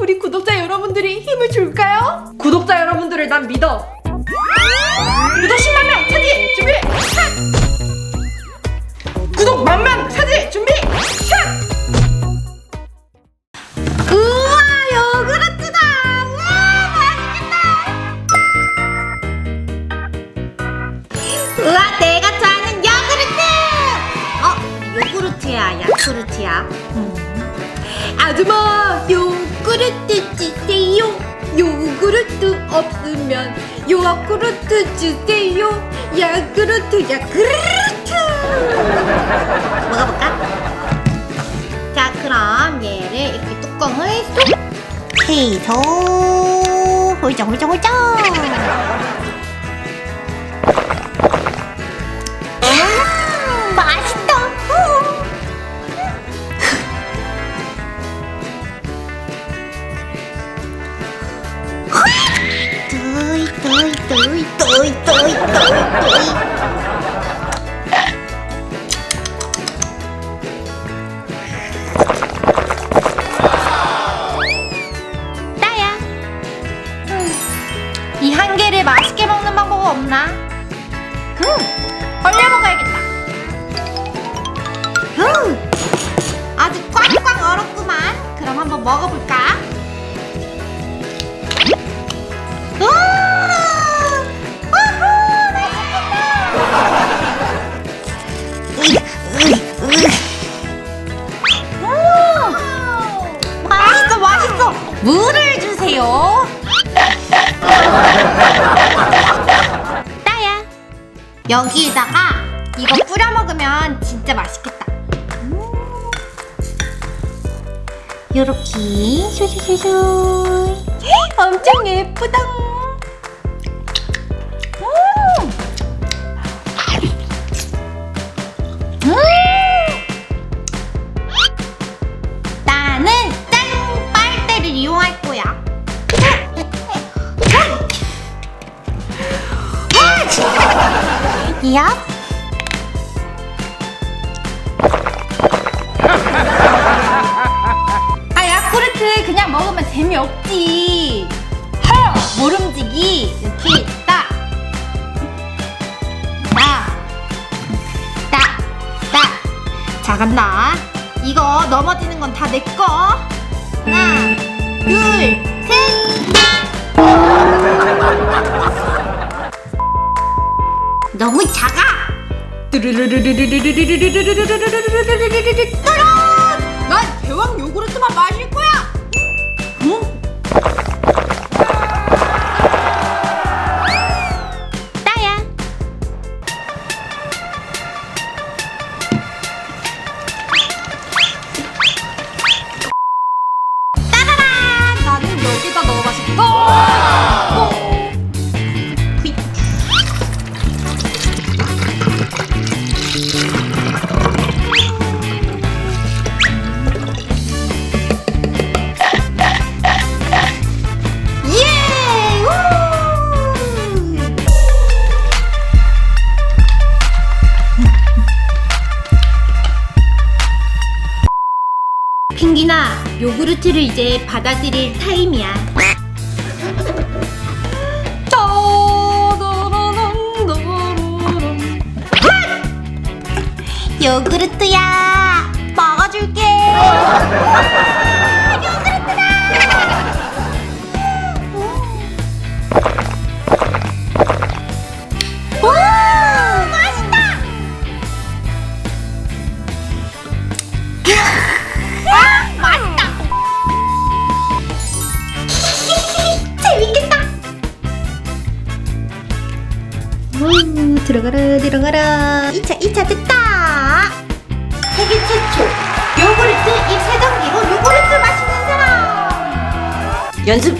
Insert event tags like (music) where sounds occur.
우리 구독자 여러분들이 힘을 줄까요? 구독자 여러분들을 난 믿어. 구독 10만 명 차지 준비. 샷! 구독 만만 차지 준비. 요구르트. 어 야쿠르트야. 음. 아줌마 요 구르트 주세요. 요구르트 없으면 요구르트 주세요. 야구르트 야구르트. 먹어볼까? 자 그럼 얘를 이렇게 뚜껑을 쏙. 해서 홀짝 홀짝 홀짝 따야 이 한 개를 맛있게 먹는 방법 없나? 음 얼려 먹어야겠다 음 주세요. (laughs) 따야. 여기에다가 이거 뿌려 먹으면 진짜 맛있겠다. 음. 요렇게 슈슈슈슈 엄청 예쁘다 야? 아 야쿠르트 그냥 먹으면 재미없지. 하! 모름지기 이렇게 딱. 딱, 딱, 딱. 자 간다. 이거 넘어지는 건 다 내꺼 하나 둘셋 너무 작아 응? 핑기나 요구르트를 이제 받아들일 타임이야. 요구르트야 먹어줄게. (laughs) 오 들어가라 들어가라. 2차 2차 됐다. 세계 최초 요구르트 입 세정기로 요구르트 마시는 사람. 연습